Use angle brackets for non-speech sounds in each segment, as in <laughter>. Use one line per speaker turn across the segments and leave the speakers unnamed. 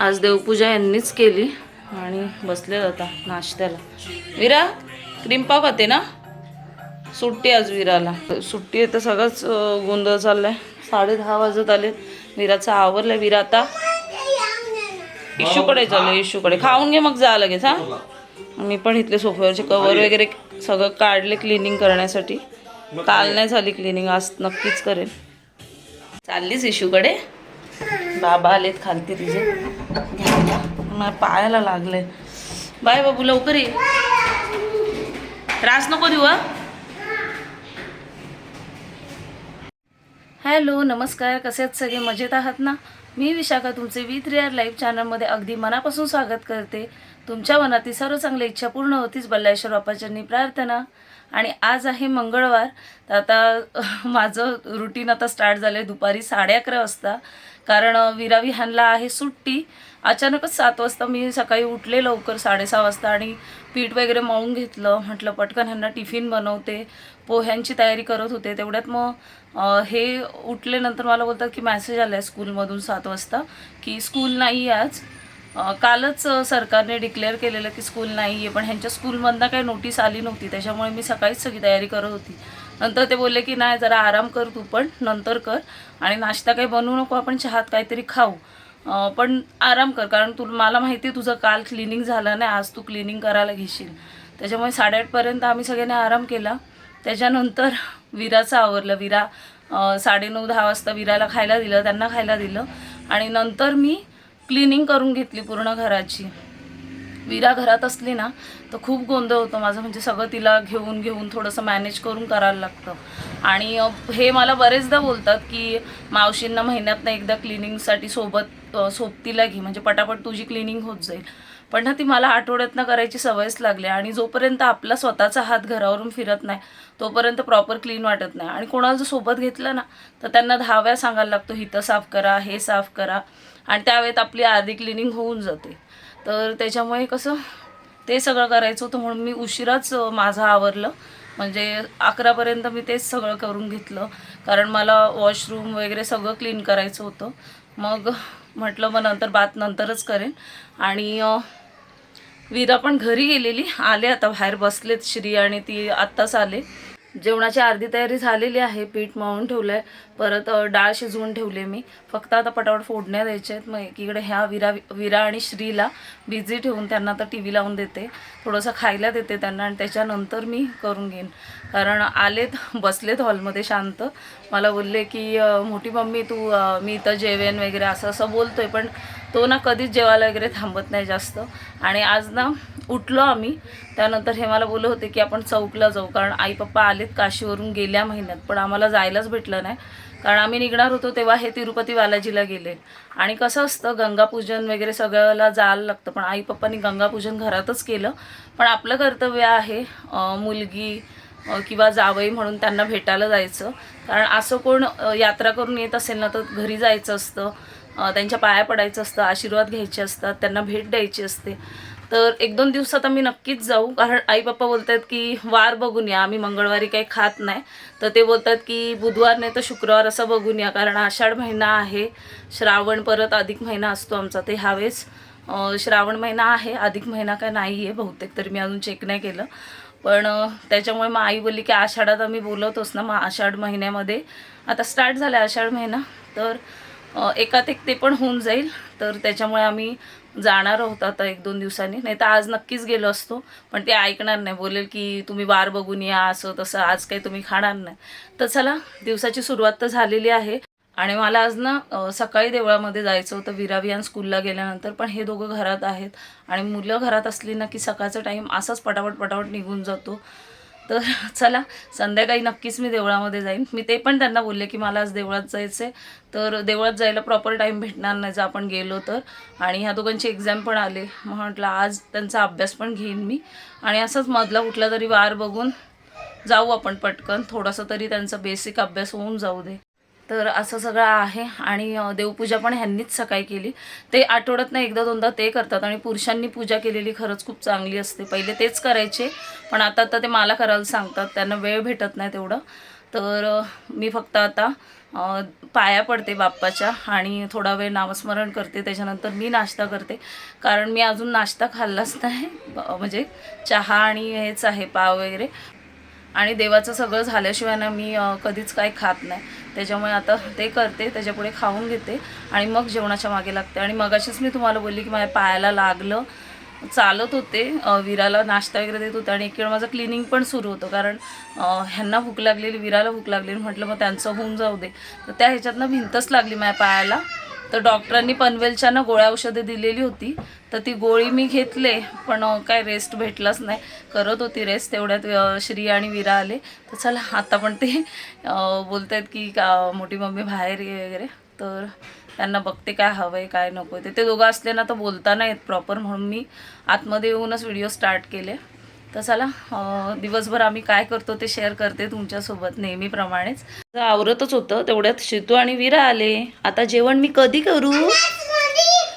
आज देवपूजा यांनीच केली आणि बसले आता नाश्त्याला. विरा क्रीम पाव खाते ना? सुट्टी आज विराला. सुट्टी आहे तर सगळंच गोंधळ चाललाय. साडे दहा वाजत आले विराचं आवरलंय. विरा आता इशूकडे चालू इशूकडे. खाऊन घे मग जा लगेच हा? मी पण इथले सोफ्यावरचे कवर वगैरे सगळं काढले क्लिनिंग करण्यासाठी. काल नाही झाली क्लिनिंग आज नक्कीच करेन. चाललीच इशूकडे? बाबा आलेत खालती तुझे. घ्यायला मला पायाला लागले बाय बाबू लवकर ये. त्रास नको देऊ हॅलो नमस्कार. कसे आहेत सगळे? मजेत आहात ना? मी विशाखा तुमचे वी थ्री आर लाईव्ह चॅनलमध्ये अगदी मनापासून स्वागत करते. तुमच्या मनातील सर्व चांगल्या इच्छा पूर्ण होतीच बल्लेश्वर बापाच्यांनी प्रार्थना. आणि आज आहे मंगळवार. तर आता <laughs> माझं रुटीन आता स्टार्ट झालं आहे दुपारी साडे अकरा वाजता. कारण विरा विहानला आहे सुट्टी. अचानकच सात वाजता मी सकाळी उठले लवकर साडेसहा वाजता आणि पीठ वगैरे मळून घेतलं. म्हटलं पटकन ह्यांना टिफिन बनवते. पोह्यांची तयारी करत होते. तेवढ्यात मग हे हे नंतर मला बोलतात की मॅसेज आला आहे स्कूलमधून सात वाजता की स्कूल नाही आहे आज कालच सरकारने डिक्लेअर केलेलं की स्कूल नाही आहे पण ह्यांच्या स्कूलमधनं काही नोटीस आली नव्हती. त्याच्यामुळे मी सकाळीच सगळी तयारी करत होती. नंतर ते बोलले की नाही जरा आराम कर तू पण नंतर कर. आणि नाश्ता काही बनवू नको आपण चहात काहीतरी खाऊ. पण आराम कर कारण तू मला माहिती आहे तुझं काल क्लिनिंग झालं नाही आज तू क्लिनिंग करायला घेशील. त्याच्यामुळे साडेआठपर्यंत आम्ही सगळ्यांनी आराम केला. त्याच्यानंतर विराचं आवरलं. विरा साडेनऊ दहा वाजता विराला खायला दिलं त्यांना खायला दिलं. आणि नंतर मी क्लिनिंग करून घेतली पूर्ण घराची. विरा घरात असली ना तर खूप गोंधळ होतो माझं. म्हणजे सगळं तिला घेऊन घेऊन थोडंसं मॅनेज करून करायला लागतं. आणि हे मला बरेचदा बोलतात की मावशींना महिन्यातनं एकदा क्लिनिंगसाठी सोबत सोबतीला घे. म्हणजे पटापट तुझी क्लिनिंग होत जाईल. पण ना ती मला आठवड्यातनं करायची सवयच लागली. आणि जोपर्यंत आपला स्वतःचा हात घरावरून फिरत नाही तोपर्यंत प्रॉपर क्लीन वाटत नाही. आणि कोणाला जर सोबत घेतलं ना तर त्यांना दहा वेळा सांगायला लागतो हिथं साफ करा हे साफ करा. आणि त्यावेळेत आपली आधी क्लिनिंग होऊन जाते. तर त्याच्यामुळे कसं ते सगळं करायचं होतं म्हणून मी उशिराच माझं आवरलं. म्हणजे अकरापर्यंत मी तेच सगळं करून घेतलं. कारण मला वॉशरूम वगैरे सगळं क्लीन करायचं होतं. मग म्हटलं मग नंतर बात नंतरच करेन. आणि वीरा पण घरी गेलेली. आले आता बाहेर बसलेत श्री आणि ती आत्ताच आले. जेवणाची अर्धी तयारी झालेली आहे पीठ मळून ठेवलं आहे परत डाळ शिजवून ठेवली मी. फक्त आता पटापट फोडण्या द्यायच्या आहेत. मग एकीकडे ह्या विरा विरा आणि श्रीला बिझी ठेवून त्यांना आता टी व्ही लावून देते. थोडंसं खायला देते त्यांना आणि त्याच्यानंतर मी करून घेईन. कारण आलेत बसलेत हॉलमध्ये शांत. मला बोलले की मोठी मम्मी तू मी इथं जेवेन वगैरे असं असं बोलतोय पण तो ना कधीच जेवायला वगैरे थांबत नाही जास्त. आणि आज ना उठलो आम्ही. त्यानंतर हे मला बोलत होते की आपण चौकला जाऊ. कारण आई पप्पा आलेत काशीवरून गेल्या महिन्यात. पण आम्हाला जायलाच भेटलं नाही. कारण आम्ही निघणार होतो तेव्हा हे तिरुपती बालाजीला गेले. आणि कसं असतं गंगापूजन वगैरे सगळ्याला जायला लागतं. पण आई पप्पांनी गंगापूजन घरातच केलं. पण आपलं कर्तव्य आहे मुलगी किंवा जावई म्हणून त्यांना भेटायला जायचं. कारण असं कोण यात्रा करून येत असेल ना तर घरी जायचं असतं. त्यांच्या पाया पडायचं असतं आशीर्वाद घ्यायचे असतात त्यांना भेट द्यायची असते. तर एक दोन दिवसात आम्ही नक्कीच जाऊ. कारण आई पप्पा बोलत आहेत की वार बघून या आम्ही मंगळवारी काही खात नाही. तर ते बोलतात की बुधवार नाही तर शुक्रवार असं बघून या कारण आषाढ महिना आहे. श्रावण परत अधिक महिना असतो आमचा ते ह्यावेळेस. श्रावण महिना आहे अधिक महिना काय नाही आहे बहुतेक तरी मी अजून चेक नाही केलं. पण त्याच्यामुळे मग आई बोलली की आषाढात आम्ही बोलवतोच ना मग आषाढ महिन्यामध्ये. आता स्टार्ट झाला आषाढ महिना. तर एकात एक ते पण होऊन जाईल. तर त्याच्यामुळे आम्ही जाणार आहोत आता एक दोन दिवसांनी. नाही तर आज नक्कीच गेलो असतो पण ते ऐकणार नाही. बोलेल की तुम्ही वार बघून या असं तसं आज काही तुम्ही खाणार नाही. तर चला दिवसाची सुरुवात तर झालेली आहे. आणि मला आज ना सकाळी देवळामध्ये जायचं होतं. विरावियान स्कूलला गेल्यानंतर पण हे दोघं घरात आहेत. आणि मुलं घरात असली ना की सकाळचा टाईम असाच पटापट पटापट निघून जातो. तर चला संध्याकाळी नक्कीच मी देवळामध्ये जाईन. मी ते पण त्यांना बोलले की मला आज देवळात जायचं आहे तर देवळात जायला प्रॉपर टाईम भेटणार नाही जर आपण गेलो तर. आणि ह्या दोघांची एक्झाम पण आले. मग म्हटलं आज त्यांचा अभ्यास पण घेईन मी. आणि असंच मधला कुठला तरी वार बघून जाऊ आपण पटकन. थोडासा तरी त्यांचा बेसिक अभ्यास होऊन जाऊ दे. तर असं सगळं आहे. आणि देवपूजा पण ह्यांनीच सकाळी केली. ते आठवड्यात ना एकदा दोनदा ते करतात आणि पुरुषांनी पूजा केलेली खरंच खूप चांगली असते. पहिले तेच करायचे पण आता आता ते मला करायला सांगतात. त्यांना वेळ भेटत नाही तेवढं. तर मी फक्त आता पाया पडते बाप्पाच्या आणि थोडा वेळ नामस्मरण करते. त्याच्यानंतर मी नाश्ता करते. कारण मी अजून नाश्ता खाल्लाच नाही. म्हणजे चहा आणि हेच आहे पाव वगैरे. आणि देवाचं सगळं झाल्याशिवाय ना मी कधीच काही खात नाही. त्याच्यामुळे आता ते करते त्याच्यापुढे खाऊन घेते आणि मग जेवणाच्या मागे लागते. आणि मगाशीच मी तुम्हाला बोलली की माझ्या पायाला लागलं. चालत होते विराला नाश्ता वगैरे देत होते आणि एक वेळ माझं क्लिनिंग पण सुरू होतं. कारण ह्यांना भूक लागलेली विराला भूक लागलेली म्हटलं मग त्यांचं होऊन जाऊ दे. तर त्या ह्याच्यातनं भिंतच लागली माझ्या पायाला. तर डॉक्टरांनी पनवेलच्या ना गोळ्या औषधे दिलेली होती. तर ती गोळी मी घेतले पण काय रेस्ट भेटलाच नाही. करत होती रेस्ट तेवढ्यात श्री आणि विरा आले. तर चला आता पण ते बोलत आहेत की का मोठी मम्मी बाहेर ये वगैरे. तर त्यांना बघते काय हवं आहे काय नको आहे ते ते दोघं असले ना तर बोलता नाही येत प्रॉपर म्हणून मी आतमध्ये येऊनच व्हिडिओ स्टार्ट केले. तर चला दिवसभर आम्ही काय करतो ते शेअर करते तुमच्यासोबत नेहमीप्रमाणेच. आवरतच होतं तेवढ्यात शितू आणि विरा आले. आता जेवण मी कधी करू?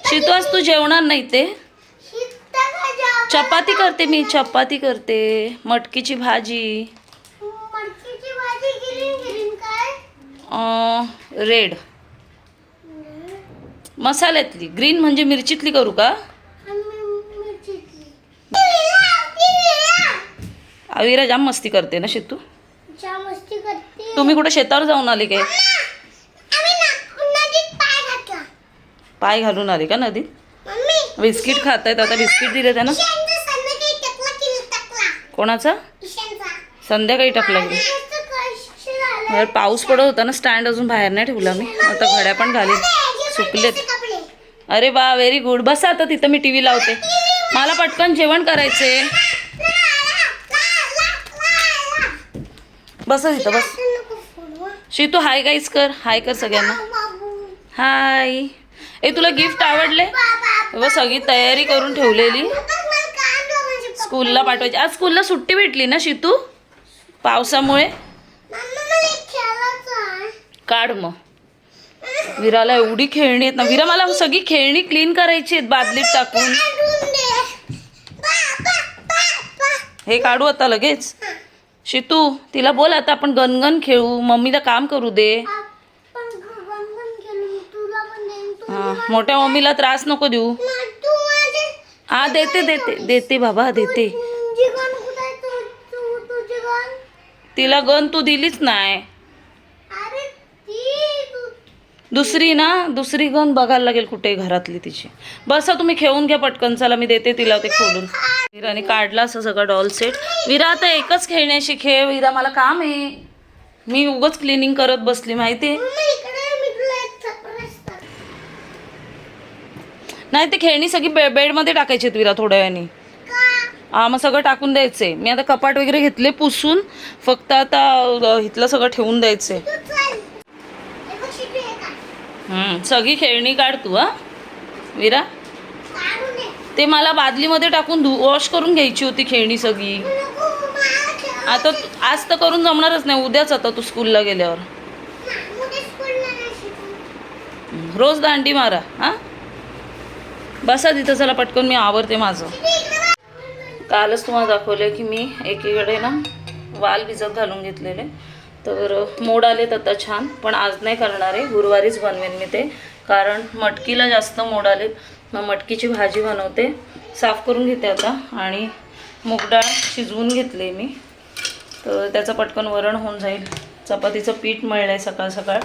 शितू आज तू जेवणार नाही ते? चपाती करते मी चपाती करते. मटकीची भाजी. रेड. मसाल्यातली. ग्रीन म्हणजे मिरचीतली करू का
आम्ही मिरचीची ती विरा
अविरा जाम मस्ती करते ना शितू?
ज्या मस्ती करते.
तुम्ही कुठे शेतावर जाऊन आले काय?
पाय
घालून आले का नदीत?
मम्मी
बिस्किट खात आहेत आता बिस्किट दिले त्यांना? कोणाचा? संध्याकाळी टाकला मी पाऊस पडत होता ना स्टँड अजून बाहेर नाही ठेवला मी. आता घड्या पण घालीन. सुकलेत. अरे बा व्हेरी गुड बसा आता तिथं मी टी व्ही लावते. मला पटकन जेवण करायचे बस तिथं बस. शितू हाय गाईज कर. हाय कर सगळ्यांना. हाय ए तुला गिफ्ट आवडले? व सगळी तयारी करून ठेवलेली. स्कूलला पाठवायची. आज स्कूलला सुट्टी भेटली ना शितू? पावसामुळे? काढ मग. विराला एवढी खेळणी आहेत ना. विरा मला सगळी खेळणी क्लीन करायची आहेत बादलीत टाकून. हे काढू आता लगेच. शितू तिला बोल आता आपण गणगण खेळू. मम्मीला काम करू दे. हा, मोठ्या मम्मीला त्रास नको देऊ. हा देते देते देते बाबा देते. तिला गण तू दिलीच नाही
अरे ती तू
दुसरी ना दुसरी गण बघायला लागेल कुठे घरातली तिची. बसा तुम्ही खेळून घ्या पटकन. चला मी देते तिला ते खोलून. विराने काढला असं सगळं डॉल सेट विरा आता एकच खेळण्याशी खेळ. विरा मला काम आहे. मी उगच क्लिनिंग करत बसली माहिती आहे. नाही ते खेळणी सगळी बे बेडमध्ये टाकायची आहेत विरा थोड्या वेळाने. हा मग सगळं टाकून द्यायचंय. मी आता कपाट वगैरे घेतले पुसून. फक्त आता इथलं सगळं ठेवून द्यायचंय.
तू चल हे बघ शिकू हे काय
हम्म, सगळी खेळणी काढ तू हा. विरा ते मला बादलीमध्ये टाकून धु वॉश करून घ्यायची होती खेळणी सगळी. आता आज तर करून जमणारच नाही उद्याच आता तू स्कूलला गेल्यावर. रोज दांडी मारा हा. बसा तिथं चला पटकन मी आवरते माझं. कालच तुम्हाला दाखवलं की मी एकीकडे ना वाल भिजत घालून घेतलेले. तर मोड आलेत आता छान पण आज नाही करणार आहे. गुरुवारीच बनवेन मी ते. कारण मटकीला जास्त मोड आलेत. मग मटकीची भाजी बनवते. साफ करून घेते आता. आणि मूगडाळ शिजवून घेतले मी. तर त्याचं पटकन वरण होऊन जाईल. चपातीचं पीठ मिळलं आहे सकाळ सकाळ.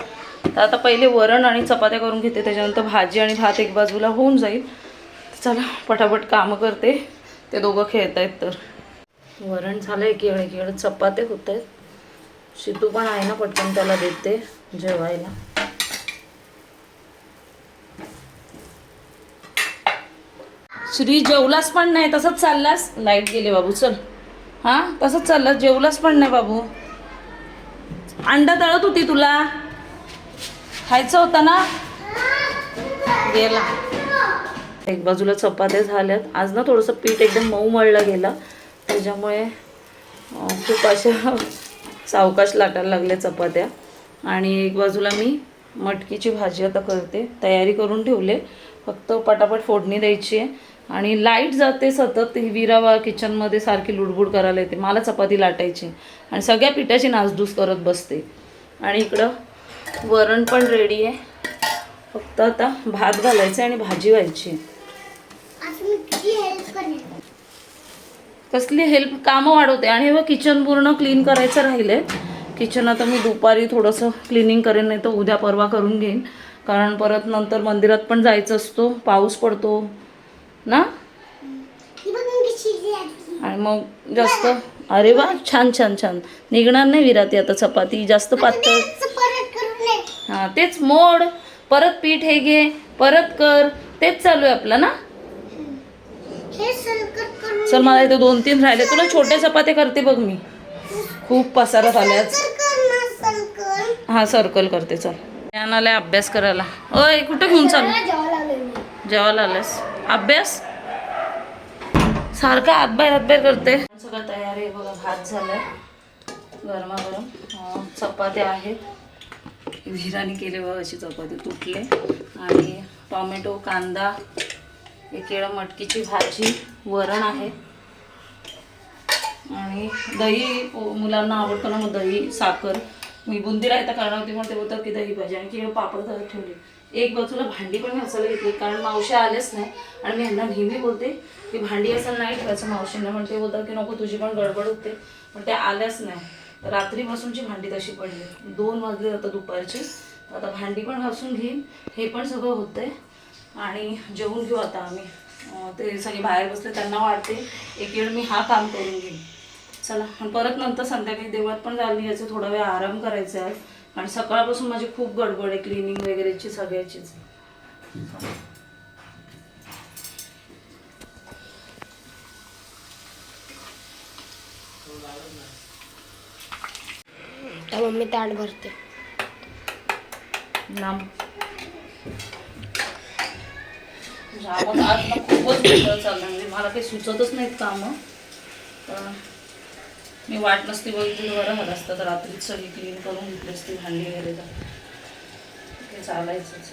तर आता पहिले वरण आणि चपात्या करून घेते. त्याच्यानंतर भाजी आणि भात एक बाजूला होऊन जाईल. चला पटापट कामं करते. ते दोघं खेळत आहेत तर. वरण झालं आहे केळ केळ चपाते होत आहेत शितू पण आहे ना पटकन त्याला देते जेवायला. श्री जेवलास पण नाही तसंच चाललास? लाइट गेले बाबू चल. हां? तसंच चाललास? जेवलास पण नाही बाबू? अंडा तळत होती तुला? खायचं होतं ना? गेला. एक बाजूला चपात्या झाल्यात. आज ना थोडंसं पीठ एकदम मऊ मळलं गेलं. त्याच्यामुळे खूप अशा सावकाश लाटायला लागल्या चपात्या. आणि एक बाजूला मी मटकीची भाजी आता करते. तयारी करून ठेवले. फक्त पटापट फोडणी द्यायची आहे. आणि लाइट जाते सतत. ही विरावा किचनमध्ये सारखी लुडबुड करायला येते. मला चपाती लाटायची आणि सगळ्या पिठाची नासधूस करत बसते. आणि इकडं वरण पण रेडी आहे. फक्त आता भात घालायचं आणि भाजी व्हायची
आज मी किती हेल्प करेन
कसली हेल्प कामं वाढवते. आणि व किचन पूर्ण क्लीन करायचं राहिले किचन आता मी दुपारी थोडंसं क्लिनिंग करेन नाही तर उद्या परवा करून घेईन. कारण परत नंतर मंदिरात पण जायचं असतो पाऊस पडतो. ना?
ही
आणि मग जास्त अरे वा छान छान छान. निघणार नाही विराती आता चपाती जास्त पातळ. हां तेच मोड. परत पीठ हे घे परत कर. तेच चालू आहे आपलं ना?
हे
चल मला इथे दोन तीन राहिले. तुला छोटे चपात्या करते बघ मी. खूप पसारा झाल्याच हा सर्कल करते चल. ज्ञान अभ्यास करायला. ओय कुठं घेऊन चालू?
जेवायला लागलोय
अभ्यास? सारखा हातबाहेर हातबाहेर करते. सगळं तयार आहे बघा भात झालाय. गरमागरम. अं, चपात्या आहेत. विहिराने केले बघा अशी चपाती तुटले. आणि टॉमॅटो कांदा एक केळं मटकीची भाजी वरण आहे. आणि दही मुलांना आवडतो ना मग दही साखर. मी बुंदी राहता कारण होती मग ते बोलतात की दही पाहिजे आणि केळं पापड तर ठेवले. एक बाजूला भांडी पण घासायला घेतली कारण मावशी आलेच नाही. आणि मी यांना नेहमी बोलते की भांडी असं नाही ठेवायचं मावशींना. म्हणते बोलतात की नको तुझी पण गडबड होते. पण त्या आल्याच नाही. रात्रीपासूनची भांडी तशी पडली. दोन वाजले आता दुपारची. आता भांडी पण घासून घेईन. हे पण सगळं होतंय. आणि जेवून घेऊ आता आम्ही. ते सगळे बाहेर बसले त्यांना वाटते एक वेळ मी हा काम करून घेईन. चला आणि परत नंतर संध्याकाळी देवळात पण जायला यायचं थोडा वेळ आराम करायचा आहे. आणि सकाळपासून माझी खूप गडबड आहे क्लिनिंग वगैरेची सगळ्याचीच.
मम्मी ताट भरते.
लांब. जामच आज ना खूपच गोंधळ चालला म्हणजे मला काही सुचतच नाहीत कामं. तर मी वाट नसती बघितली बरं झालं असतं तर रात्रीच सगळी क्लीन करून घेतली असती भांडी वगैरे तर. ते चालायचंच.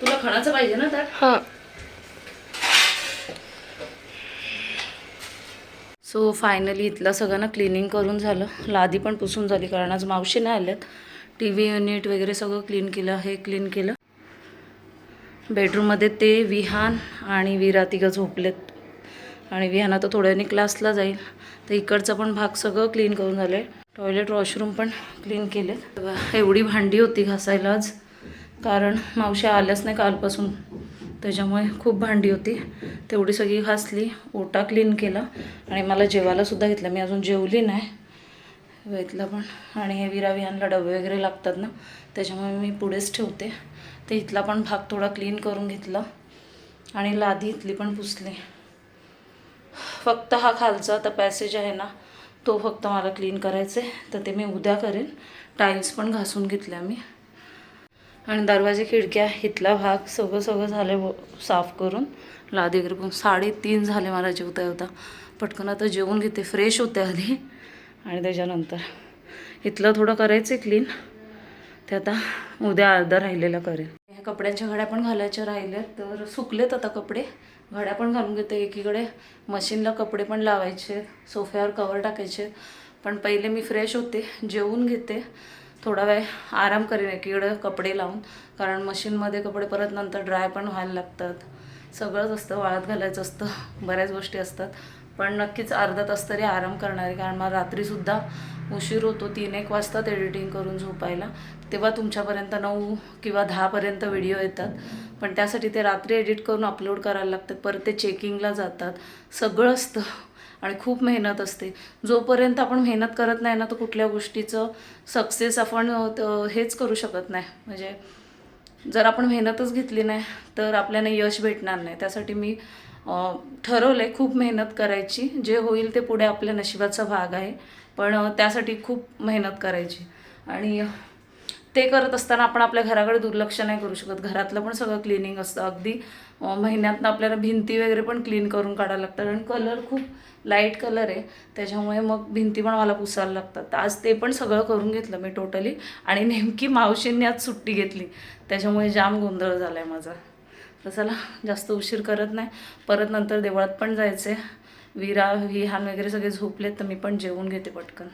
तुला खणाचं पाहिजे ना तर
हां.
सो फायनली इथलं सगळं ना क्लिनिंग करून झालं. लादी पण पुसून झाली कारण आज मावशी नाही आल्यात. टी व्ही युनिट वगैरे सगळं क्लीन केलं हे क्लीन केलं. बेडरूममध्ये ते विहान आणि विरा तिघं झोपलेत. आणि विहान आता थोड्याने क्लासला जाईल. तर इकडचा पण भाग सगळं क्लीन करून झालं आहे टॉयलेट वॉशरूम पण क्लीन केले एवढी भांडी होती घासायला आज. कारण मावशी आल्याच नाही कालपासून. त्याच्यामुळे खूप भांडी होती. तेवढी सगळी घासली ओटा क्लीन केला. आणि मला जेवायलासुद्धा घेतलं. मी अजून जेवली नाही. वेतला पण. आणि हे विरा विहानला डबे वगैरे लागतात ना त्याच्यामुळे मी पुढेच ठेवते. ते इथला पण भाग थोडा क्लीन करून घेतला. आणि लादी इथली पण पुसली. फक्त हा खालचा आता पॅसेज आहे ना तो फक्त मला क्लीन करायचा आहे तर ते मी उद्या करेन. टाईल्स पण घासून घेतल्या मी. आणि दरवाजे खिडक्या इथला भाग सगळं सगळं झाले साफ करून लादी वगैरे पण साडेतीन झाले मला जेवता जेवता. पटकन आता जेवून घेते. फ्रेश होते आधी. आणि त्याच्यानंतर इथलं थोडं करायचं आहे क्लीन ते आता उद्या अर्धा राहिलेलं करेन. ह्या कपड्यांच्या घड्या पण घालायच्या राहिल्या तर सुकलेत आता कपडे. घड्या पण घालून घेते. एकीकडे मशीनला कपडे पण लावायचे सोफ्यावर कवर टाकायचे. पण पहिले मी फ्रेश होते जेवून घेते. थोडा वेळ आराम करेन एकीकडे कपडे लावून. कारण मशीनमध्ये कपडे परत नंतर ड्राय पण व्हायला लागतात. सगळंच असतं वाळत घालायचं असतं बऱ्याच गोष्टी असतात. पण नक्कीच अर्धा तास तरी आराम करणार आहे कारण मला रात्रीसुद्धा उशीर होतो तीन एक वाजतात एडिटिंग करून झोपायला. तेव्हा तुमच्यापर्यंत नऊ किंवा दहापर्यंत व्हिडिओ येतात. पण त्यासाठी ते रात्री एडिट करून अपलोड करायला लागतात परत ते चेकिंगला जातात. सगळं असतं आणि खूप मेहनत असते. जोपर्यंत आपण मेहनत करत नाही ना तर कुठल्या गोष्टीचं सक्सेस आपण हेच करू शकत नाही. म्हणजे जर आपण मेहनतच घेतली नाही तर आपल्याला यश भेटणार नाही. त्यासाठी मी ठरवलं आहे खूप मेहनत करायची. जे होईल ते पुढे आपल्या नशिबाचा भाग आहे. पण त्यासाठी खूप मेहनत करायची. आणि ते करत असताना आपण आपल्या घराकडे दुर्लक्ष नाही करू शकत. घरातलं पण सगळं क्लिनिंग असतं. अगदी महिन्यातनं आपल्याला भिंती वगैरे पण क्लीन करून काढायला लागतात. आणि कलर खूप लाइट कलर आहे. त्याच्यामुळे मग भिंती पण मला पुसायला लागतात. आज ते पण सगळं करून घेतलं मी टोटली. आणि नेमकी मावशींनी आज सुट्टी घेतली. त्याच्यामुळे जाम गोंधळ झाला आहे माझा. तर चला जास्त उशीर करत नाही. परत नंतर देवळात पण जायचं आहे विरा विहान वगैरे सगळे झोपलेत तर मी पण जेवून घेते पटकन.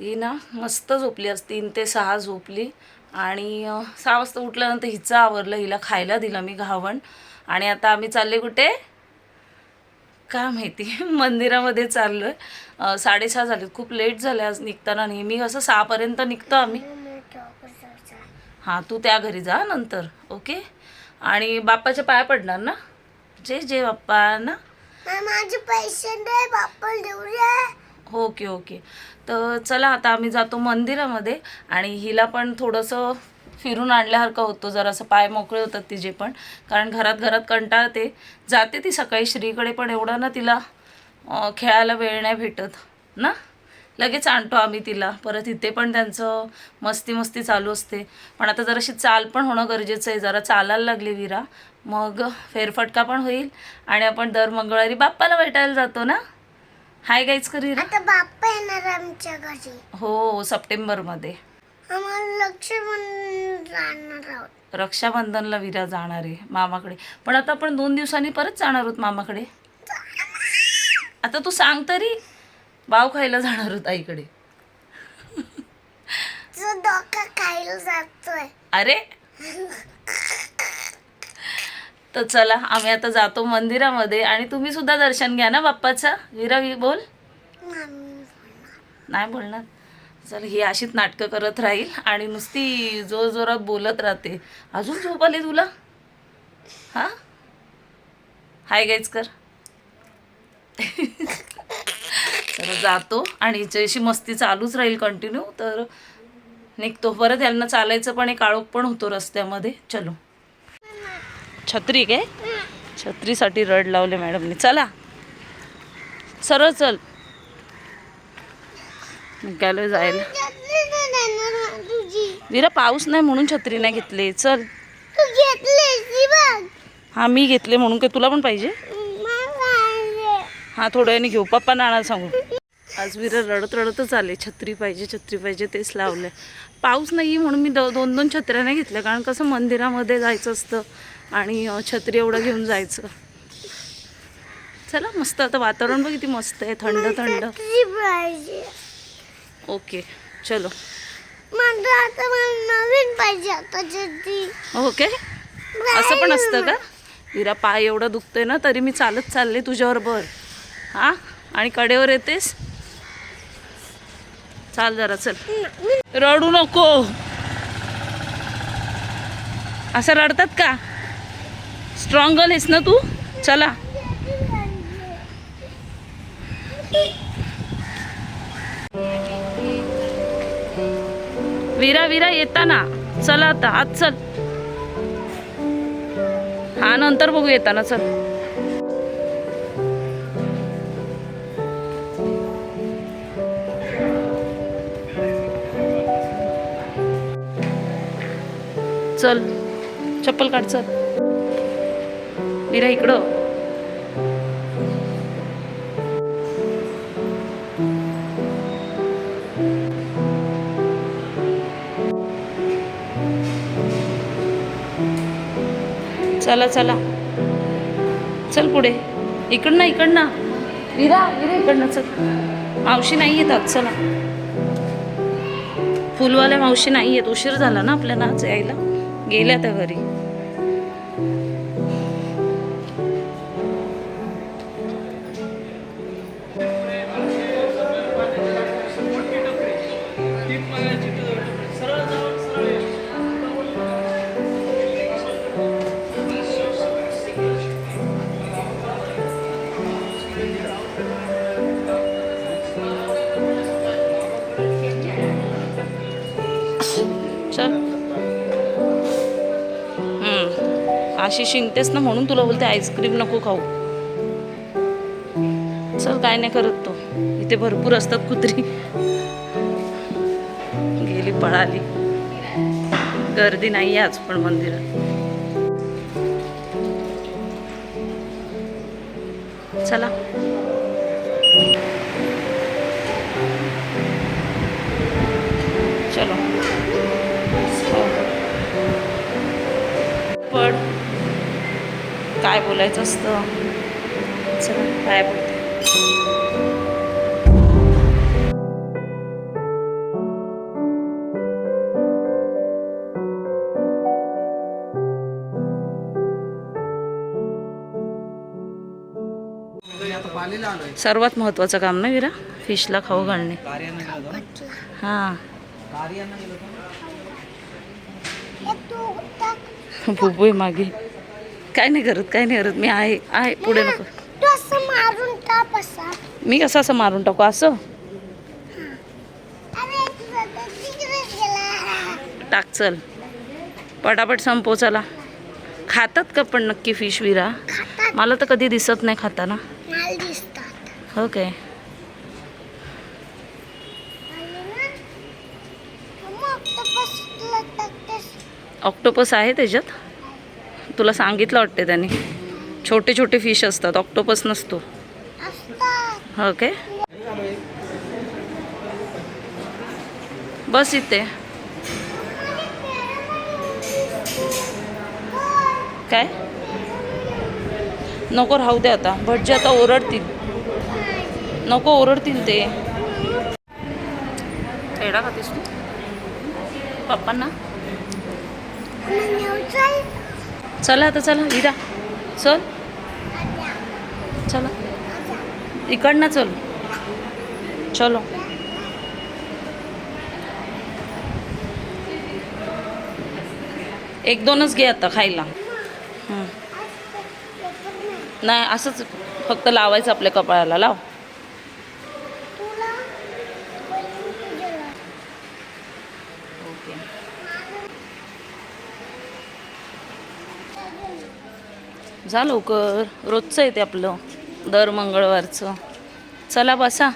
ही ना मस्त झोपली आज तीन ते सहा झोपली. आणि सहा वाजता उठल्यानंतर हिचं आवरलं हिला खायला दिलं मी घावण. आणि आता आम्ही चालले कुठे? काय माहिती <laughs> मंदिरामध्ये चाललो आहे साडेसहा झाले. खूप लेट झाले आज निघताना. नेहमी असं सहापर्यंत निघतो आम्ही. हां तू त्या घरी जा नंतर. ओके? आणि बाप्पाच्या पाया पडणार ना? जे जे बाप्पा ना
माझे पैसे दे बाप्पा देऊया
ओके ओके. तर चला आता आम्ही जातो मंदिरामध्ये आणि हिला पण थोडंसं फिरून आणल्यासारखं होतं. जरासं पाय मोकळे होतात तिचे पण. कारण घरात घरात कंटाळते. जाते ती सकाळी. श्रीकडे पण एवढं ना तिला खेळायला वेळ नाही भेटत ना? लगेच आणतो आम्ही तिला. परत इथे पण त्यांचं मस्ती मस्ती चालू असते. पण आता जराशी चाल पण होणं गरजेचं आहे. जरा चालायला लागली विरा. मग फेरफटका पण होईल आणि आपण दर मंगळवारी बाप्पाला भेटायला जातो ना? हाय गाईच करी
बाप्पा येणार आमच्या घरी.
हो सप्टेंबरमध्ये. रक्षाबंधनला विरा जाणार आहे मामाकडे. पण आता आपण दोन दिवसांनी परत जाणार आहोत मामाकडे. आता तू सांग तरी. बाव खायला जाणार
खायला जातोय.
अरे. तर चला आम्ही आता जातो मंदिरामध्ये आणि तुम्ही सुद्धा दर्शन घ्या ना बाप्पाचं? विरा वि बोल नाही बोलणार. चल ही अशीच नाटकं करत राहील आणि नुसती जोर जोरात बोलत राहते. अजून झोप आली तुला? हां? हाय गाईच कर. तर जातो. आणि हिची अशी मस्ती चालूच राहील कंटिन्यू तर निघतो. परत यांना चालायचं पण एक काळोख पण होतो रस्त्यामध्ये. चलो. छत्री काय छत्रीसाठी रड लावले मॅडमनी. चला. सरळ चल. निघालोय जायला. विरा पाऊस नाही म्हणून छत्री नाही घेतली. चल. हा मी घेतले म्हणून काय तुला पण पाहिजे. हा थोड्या वेळाने घेऊ. पप्पा नाणार सांगू. आज विरा रडत रडतच आले. छत्री पाहिजे छत्री पाहिजे तेच लावले. पाऊस नाही म्हणून मी दो दोन दोन छत्र्या नाही घेतल्या. कारण कसं मंदिरामध्ये जायचं असतं आणि छत्री एवढं घेऊन जायचं. चला मस्त. आता वातावरण बघ किती मस्त आहे. थंड थंड. ओके. चलो.
आता नवीन पाहिजे आता
ओके? असं पण असतं का? विरा पाय एवढा दुखतोय ना तरी मी चालत चालले तुझ्यावर बर हा? आणि कडेवर येतेस? चाल जरा चल. रडू नको. असं रडतात का? स्ट्रॉंग गर्ल आहेस ना तू? चला. विरा विरा येताना. चला आता. आज चल. हा नंतर बघू येताना. चल. चल. चप्पल काढ चल. मीरा इकडं. चला चला. चल पुढे. इकडनं इकडनं. विरा विरा इकडनं चल. मावशी नाही येतात चला. फुलवाल्या मावशी नाही येत. उशीर झाला ना आपल्याला आज यायला? गेल्या त्या घरी. अशी शिंकतेस ना म्हणून तुला बोलते आईस्क्रीम नको खाऊ. चल काय नाही करत तो. इथे भरपूर असतात कुत्री. गेली पळाली. गर्दी नाही आज पण मंदिरात. काय बोलायचं असतं? चला काय बोलते. सर्वात महत्वाचं काम ना विरा? फिशला खाऊ घालणे. हां.
हे
आहे मागे. काय नाही करत काय नाही करत. मी आहे आहे. पुढे नको. मी कसं असं मारून टाकू? असं? टाक चल. पटापट संपव चला. खातात का पण नक्की फिश विरा? मला तर कधी दिसत नाही खाताना.
माल दिसतात.
हो ऑक्टोपस आहे त्याच्यात? तुला सांगितलं वाटते त्याने. छोटे छोटे फिश असतात ऑक्टोपस नसतो.
ओके
हो काय बस इथे. काय? नको राहू दे आता. भटजी आता ओरडतील. नको ओरडतील ते. खेळा खातेस तू? पप्पांना?
चला
आता चला विरा चल. चला. इकडनं चल. चलो. एक दोनच घे आता खायला. नाही असंच फक्त लावायचं आपल्या कपाळाला. लाव
तुला
ओके जा लवकर. रोजचं आहे ते आपलं. दर मंगळवारचं. चला बसा.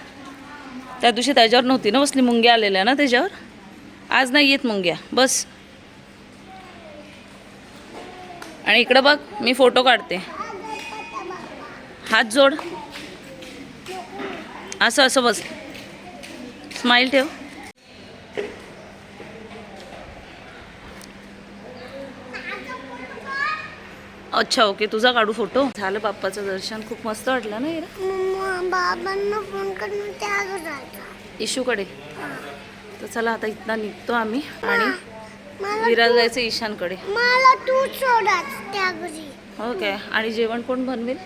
त्या दिवशी त्याच्यावर नव्हती ना बसली? मुंग्या आलेल्या ना त्याच्यावर? आज नाही येत मुंग्या. बस. आणि इकडं बघ मी फोटो काढते. हात जोड. असं असं बस. स्माईल ठेव. अच्छा ओके तुझा काढू फोटो झालं बाप्पाचं दर्शन. खूप मस्त वाटलं ना
बाबांना फोन करून
इशूकडे? तर चला आता इथनं निघतो आम्ही आणि विराज जायचं ईशानकडे.
मला तू सोडाच
काय आणि जेवण कोण बनवेल?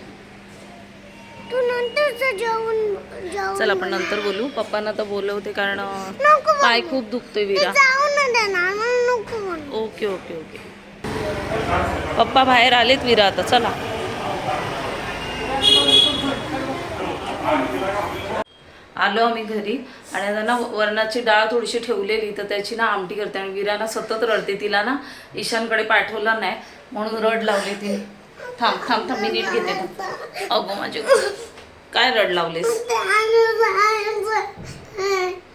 तू नंतरच जेवून जेवून
चल आपण नंतर बोलू. पप्पांना तर बोलवते कारण पाय खूप दुखतोय विरा. Okay okay okay. पप्पा बाहेर आलेत विरा आता चला. आलो आम्ही घरी आणि आता ना वरणाची डाळ थोडीशी ठेवलेली तर त्याची ना आमटी करते आणि विराना सतत रडते तिला ना ईशानकडे पाठवला नाही म्हणून रड लावली तिने थांब थांब थांब मी नीट घेते. थांब. अगो माझे काय रड लावलेस? <laughs>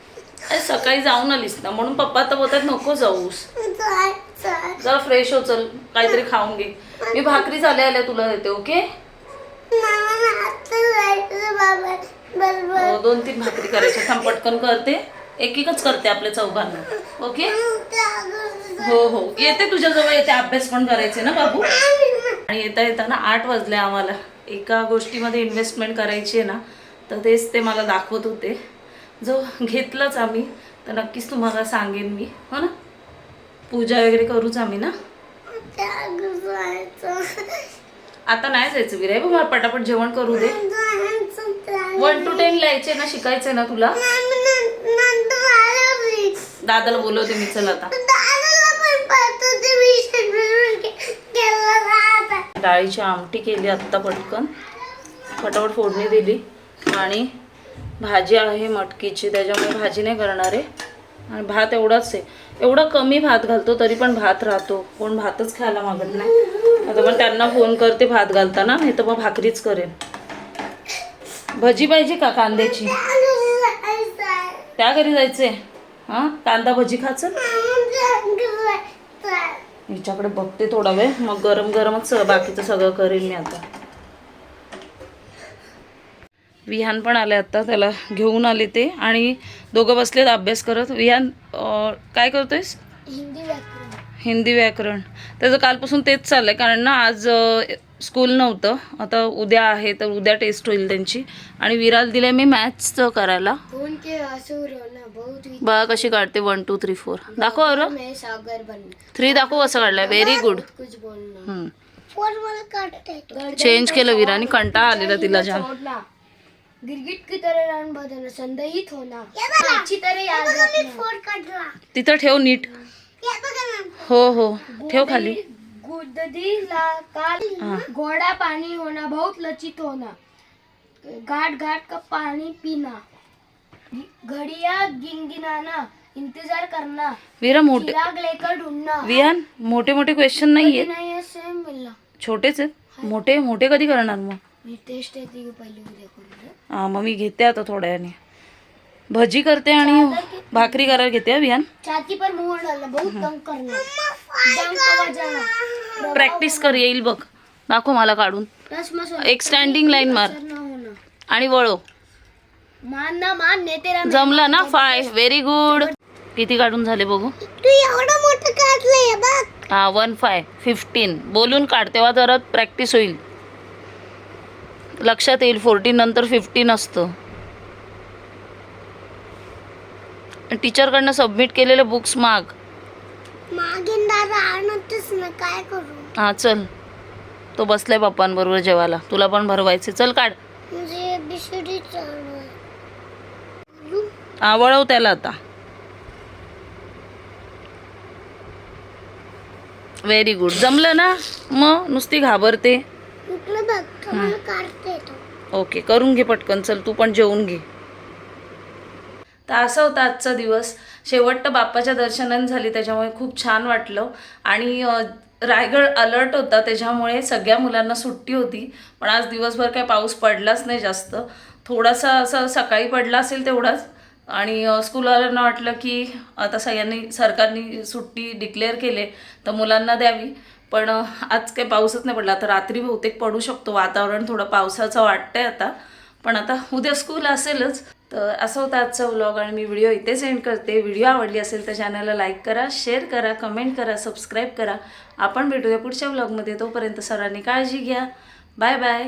अरे सकाळी जाऊन आलीस ना म्हणून पप्पा तर बोलतात नको जाऊस. जरा फ्रेश हो चल काहीतरी खाऊन घे. मी भाकरी झाल्या आल्या तुला देते ओके? हो, दोन तीन भाकरी करायची थांब पटकन करते. एक एकच करते आपल्या चौघांना. ओके? हो हो. येते तुझ्याजवळ येते. अभ्यास पण करायचे ना बाबू? आणि येता येताना आठ वाजले आम्हाला. एका गोष्टीमध्ये इन्व्हेस्टमेंट करायची आहे ना तर तेच ते मला दाखवत होते. जो घेतलंच आम्ही तर नक्कीच तुम्हाला सांगेन मी. हो ना? पूजा वगैरे करूच आम्ही ना? आता नाही जायचं विराय बघ मला पटापट जेवण करू दे. वन टू टेन लिहायचे ना शिकायचे ना तुला? दादाला बोलवते मी चल आता. डाळीची आमटी केली आत्ता पटकन. फटाफट फोडणी दिली. आणि भाजी आहे मटकीची त्याच्यामुळे भाजी नाही करणार आहे. आणि भात एवढाच आहे. एवढा कमी भात घालतो तरी पण भात राहतो. कोण भातच खायला मागत नाही. आता पण त्यांना फोन करते भात घालताना नाही तर मग भाकरीच करेन. भजी पाहिजे का कांद्याची? त्या घरी जायचंय. हां? कांदा भजी खाचं हिच्याकडे बघते थोडा वेळ. मग गरम गरमच बाकीचं सगळं करेन मी आता. विहान पण आले आता त्याला घेऊन आले ते. आणि दोघं बसलेत अभ्यास करत. विहान काय करतोयस?
हिंदी व्याकरण.
हिंदी व्याकरण. त्याचं कालपासून तेच चाललंय कारण ना आज स्कूल नव्हतं. आता उद्या आहे तर उद्या टेस्ट होईल त्यांची. आणि विराल दिलंय मी मॅथ्सचं करायला. बघा कशी काढते वन टू थ्री फोर दाखव अरे थ्री दाखव कसं काढलंय. व्हेरी गुड चेंज केलं विराने कंटाळा आलेला तिला जाम.
गिरगिट की तरह रन बदलना संदेहित होना। अच्छी तरह याद रखना।
तिथं ठेव नीट. हो हो. ठेव खाली.
गुददी ला काल. घोड़ा पानी होना बहुत लचित होना. घाट घाट का पानी पीना. घड़िया गिनगिनाना इंतजार करना.
विरा मोठे
लेकर ढूंढना.
विहान मोठे मोठे क्वेश्चन नाहीये.
नहीं है सेम मिलना
छोटेच आहेत. मोठे मोठे कधी करणार मग?
मी टेस्ट येते की पहिले उद्या करू
हा मग मी घेते आता थोड्या वेळाने भजी करते आणि भाकरी करायला घेते
छाती पर बहुत तंग बजाना
प्रॅक्टिस कर येईल बघ. दाखव मला काढून. एक स्टँडिंग लाईन मार. आणि वळव.
मान ना मान
जमलं ना? फाय व्हेरी गुड किती काढून झाले बघू?
तू एवढं मोठं काढलंय बघ.
हा वन फाय फिफ्टीन बोलून काढ तेव्हा जरा प्रॅक्टिस होईल. लक्षात येईल फोर्टीन नंतर फिफ्टीन असतं. टीचरकडनं सबमिट केलेले बुक्स माग.
मागीन दादा आणतच ना काय करू?
हा चल. तो बसलाय पप्पांबरोबर जेवायला. तुला पण भरवायचे चल काढ.
म्हणजे एबीसीडी चालू आहे.
हा वळव त्याला आता. व्हेरी गुड जमलं ना? मग नुसती घाबरते. ओके करून घे पटकन. चल तू पण जेवून घे. तर असा होता आजचा दिवस. शेवट बाप्पाच्या दर्शनाने झाली त्याच्यामुळे खूप छान वाटलं. आणि रायगड अलर्ट होता त्याच्यामुळे सगळ्या मुलांना सुट्टी होती. पण आज दिवसभर काही पाऊस पडलाच नाही जास्त. थोडासा असं सकाळी पडला असेल तेवढाच. आणि स्कूलवाल्यांना वाटलं की आता सगळ्यांनी सरकारने सुट्टी डिक्लेअर केले तर मुलांना द्यावी. पण आज काही पाऊसच नाही पडला. आता रात्री बहुतेक पडू शकतो. वातावरण थोडं पावसाचं वाटतंय आता. पण आता उद्या स्कूल असेलच. तर असं होतं आजचा व्लॉग आणि मी व्हिडिओ इथेच एंड करते. व्हिडिओ आवडली असेल तर चॅनलला लाईक करा शेअर करा कमेंट करा सबस्क्राईब करा. आपण भेटूया पुढच्या व्लॉगमध्ये तोपर्यंत सर्वांनी काळजी घ्या. Bye bye